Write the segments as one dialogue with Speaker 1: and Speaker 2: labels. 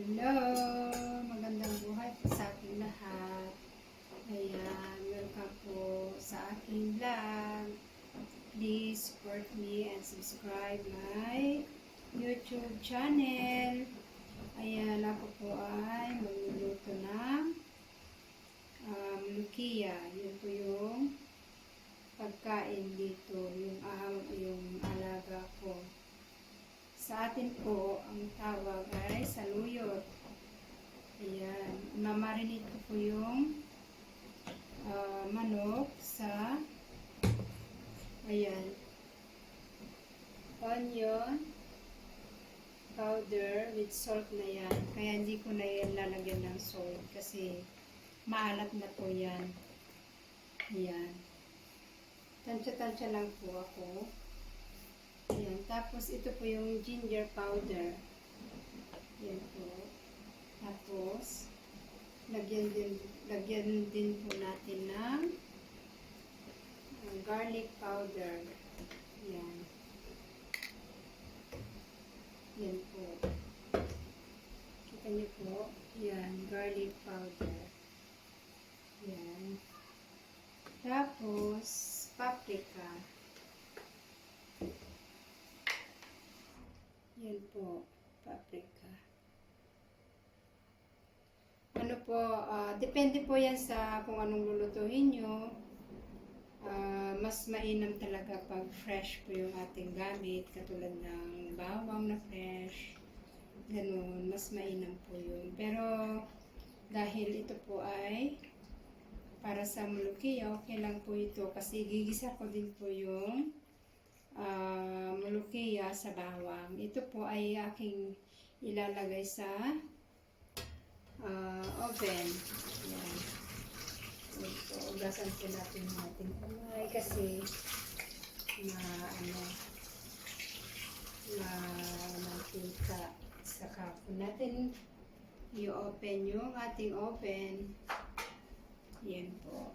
Speaker 1: Hello! Magandang buhay po sa ating lahat. Ayan, welcome po sa aking vlog. Please support me and subscribe my YouTube channel. Ayan, ako po ay magluluto ng um, lukia. Yun po yung pagkain dito, yung, ah, yung alaga ko. Sa atin po, ang tawag ay saluyot. Ayan. Mamarinate ko po yung ah, manok sa ayan. Onion powder with salt na yan. Kaya hindi ko na yan lalagyan ng salt kasi maalat na po yan. Ayan. Tansya-tansya lang po ako. Ayan. Tapos, ito po yung ginger powder. Yan po. Tapos, lagyan din, lagyan din po natin ng garlic powder. Yan. Yan po. Kita niyo po. Yan. Garlic powder. Yan. Tapos, paprika. Yan po, paprika. Ano po, ah, depende po yan sa kung anong lulutuin nyo. Ah, mas mainam talaga pag fresh po yung ating gamit, katulad ng bawang na fresh. Ganun, mas mainam po yun. Pero, dahil ito po ay para sa mulukiya, okay lang po ito kasi gigisa ko din po yung uh, mulukiya sa bawang. Ito po ay aking ilalagay sa ah, oven. Yan. Ito, ugasan po natin yung ating kamay kasi na ano na mantika. Saka po natin i-open yung ating oven. Yan po.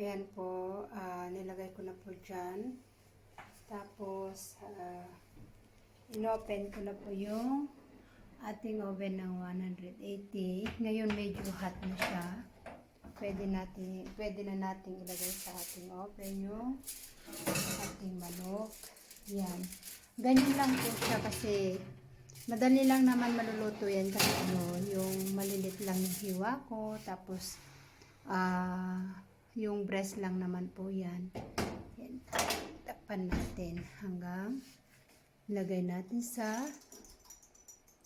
Speaker 1: Ayan po, ah, nilagay ko na po dyan. Tapos, ah, inopen ko na po yung ating oven ng 180. Ngayon medyo hot na siya. Pwede, natin, pwede na natin ilagay sa ating oven yung ating manok. Yan. Ganyan lang po siya kasi madali lang naman maluluto yan kasi ano, yung malilit lang yung hiwa ko. Tapos, ah, yung breast lang naman po yan. Yan. Takpan natin hanggang lagay natin sa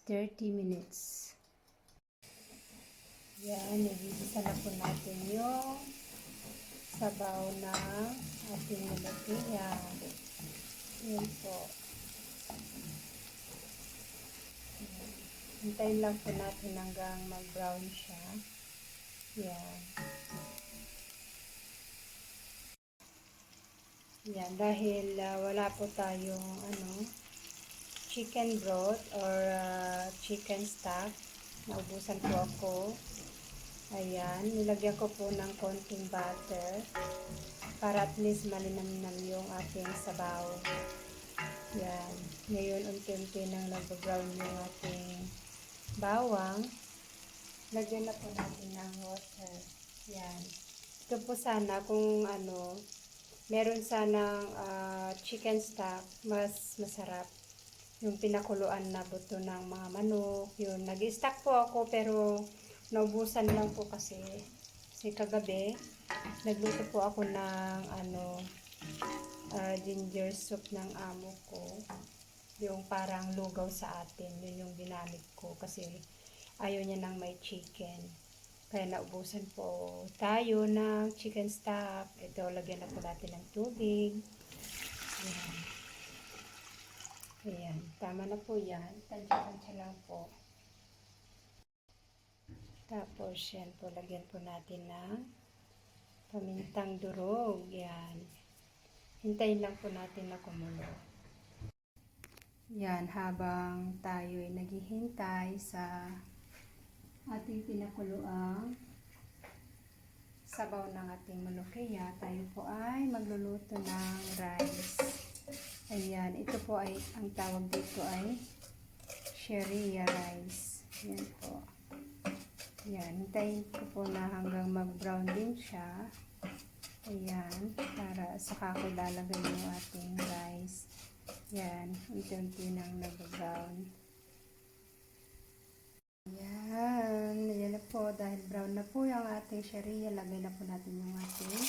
Speaker 1: 30 minutes. Yan, nagigisa na po natin yung sabaw na ating nilagyan. Yan po. Hintayin lang po natin hanggang mag-brown siya. Yan. Yan, dahil ah, wala po tayong ano, chicken broth or ah, chicken stock. Naubusan po ako. Ayan, nilagyan ko po ng konting butter para at least malinamnam yung ating sabaw. Yan. Ngayon, unti-unti nang nag-brown yung ating bawang. Lagyan na po natin ng water. Yan. Ito po sana kung ano, meron sanang ah, chicken stock, mas masarap. Yung pinakuluan na buto ng mga manok. Yun, nag-stack po ako pero naubusan lang po kasi. Kasi kagabi, nagluto po ako ng ano, ah, ginger soup ng amo ko. Yung parang lugaw sa atin. Yun yung ginamit ko kasi ayaw niya ng may chicken. Kaya naubusan po tayo ng chicken stock. Ito, lagyan na po natin ng tubig. Ayan. Ayan. Tama na po yan. Tansya-tansya lang po. Tapos, yan po. Lagyan po natin ng pamintang durog. Yan. Hintayin lang po natin na kumulo. Yan. Habang tayo ay naghihintay sa ating pinakuluang sabaw ng ating malukiya, tayo po ay magluluto ng rice. Ayan, ito po ay, ang tawag dito ay Sharia rice. Yan po. Yan, hintayin ko po na hanggang mag-brown din siya. Ayan, para saka ko lalagay yung ating rice. Yan, unti-unti nang nag-brown. Yan, yan na po. Dahil brown na po yung ating sharia, lagay na po natin yung ating.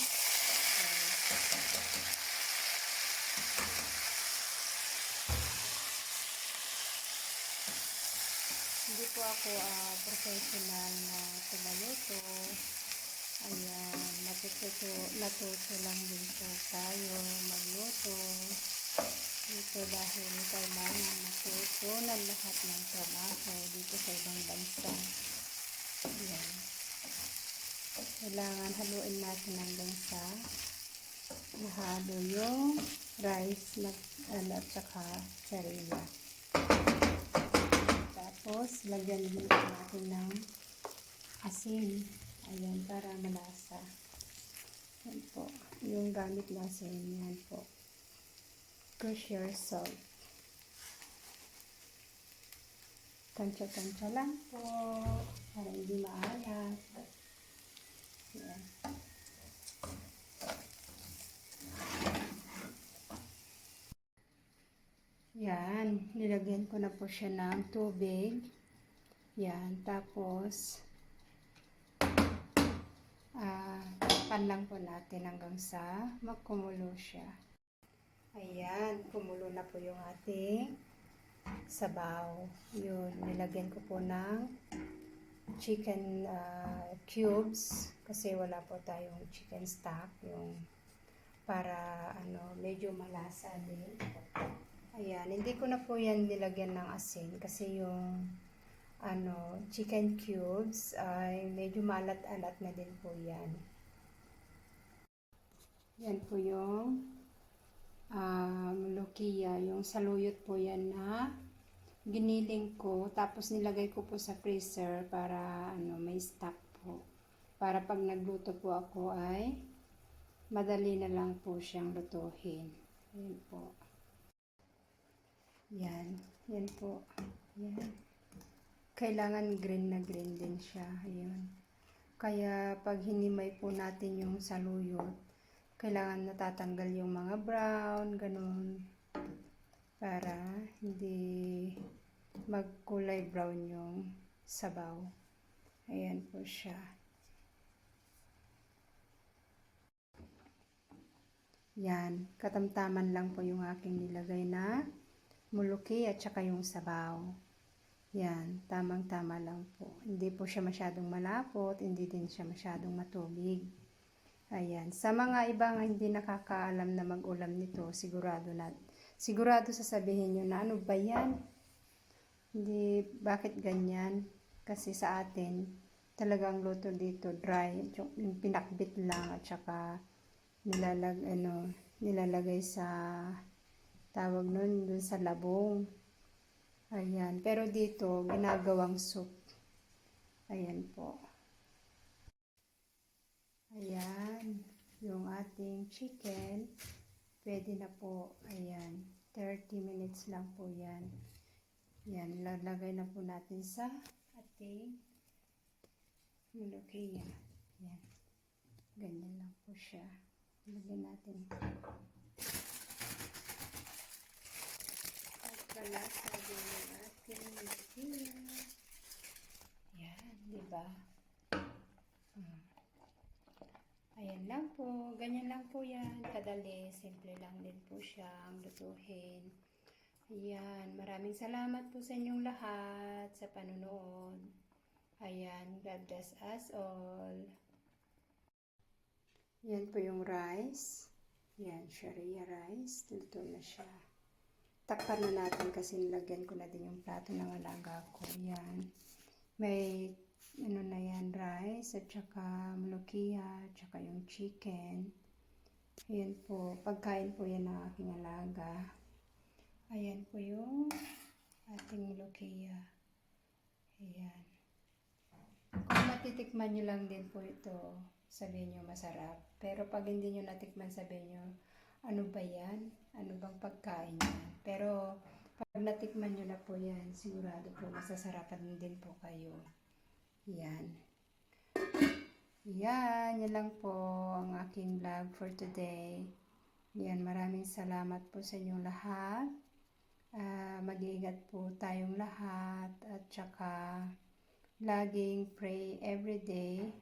Speaker 1: Hindi po ako ah, professional na tumaluto. Ayan, natututo, natuto lang din po tayo magluto. Dito dahil kailangan matuto ng lahat ng trabaho dito sa ibang bansa. Ayan. Kailangan haluin natin hanggang sa nahalo yung rice na ano, at saka sarila. Tapos, lagyan din natin ng asin. Ayan, para malasa. Yan po. Yung gamit na asin, yan po. Kosher salt. Tansya-tansya lang po. Para hindi maalat. Yan. Yan, nilagyan ko na po siya ng tubig. Yan, tapos ah pan lang po natin hanggang sa magkumulo siya. Ayan, kumulo na po yung ating sabaw. Yun, nilagyan ko po ng chicken ah, cubes kasi wala po tayong chicken stock yung para ano medyo malasa din. Ayan, hindi ko na po yan nilagyan ng asin kasi yung ano, chicken cubes ay medyo malat-alat na din po yan. Yan po yung um, lukia, yung saluyot po yan na giniling ko tapos nilagay ko po sa freezer para ano, may stock po. Para pag nagluto po ako ay madali na lang po siyang lutuhin. Yan po. Yan. Yan po. Yan. Kailangan green na green din siya. Ayun. Kaya pag hinimay po natin yung saluyot, kailangan natatanggal yung mga brown, ganun. Para hindi magkulay brown yung sabaw. Ayan po siya. Yan. Katamtaman lang po yung aking nilagay na muluki at saka yung sabaw. Yan, tamang-tama lang po. Hindi po siya masyadong malapot, hindi din siya masyadong matubig. Ayan, sa mga ibang hindi nakakaalam na mag-ulam nito, sigurado na, sigurado sasabihin nyo na ano ba yan? Hindi, bakit ganyan? Kasi sa atin, talagang luto dito dry, yung pinakbit lang at saka nilalag, ano, nilalagay sa tawag nun dun sa labong. Ayan. Pero dito, ginagawang soup. Ayan po. Ayan. Yung ating chicken. Pwede na po. Ayan. 30 minutes lang po yan. Yan. Lalagay na po natin sa ating mulukiya. Yan. Ganyan lang po siya. Lagyan natin. Pagkalasa din ng ating lumpia. Yan, di ba? Ayan lang po. Ganyan lang po yan. Kadali. Simple lang din po siyang lutuhin. Ayan. Maraming salamat po sa inyong lahat sa panonood. Ayan. God bless us all. Yan po yung rice. Yan, sharia rice. Luto na siya. Takpan na natin kasi nilagyan ko na din yung plato ng alaga ko. Yan. May ano na yan, rice at saka mulukia at saka yung chicken. Ayan po. Pagkain po yan ng aking alaga. Ayan po yung ating mulukia. Ayan. Kung matitikman nyo lang din po ito, sabihin nyo masarap. Pero pag hindi nyo natikman, sabihin nyo, ano ba yan? Ano bang pagkain yan? Pero pag natikman nyo na po yan, sigurado po masasarapan din po kayo. Yan. Yan, yan lang po ang aking vlog for today. Yan, maraming salamat po sa inyong lahat. Ah, mag-iingat po tayong lahat at saka laging pray every day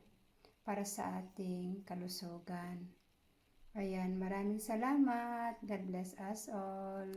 Speaker 1: para sa ating kalusugan. Ayan, maraming salamat. God bless us all.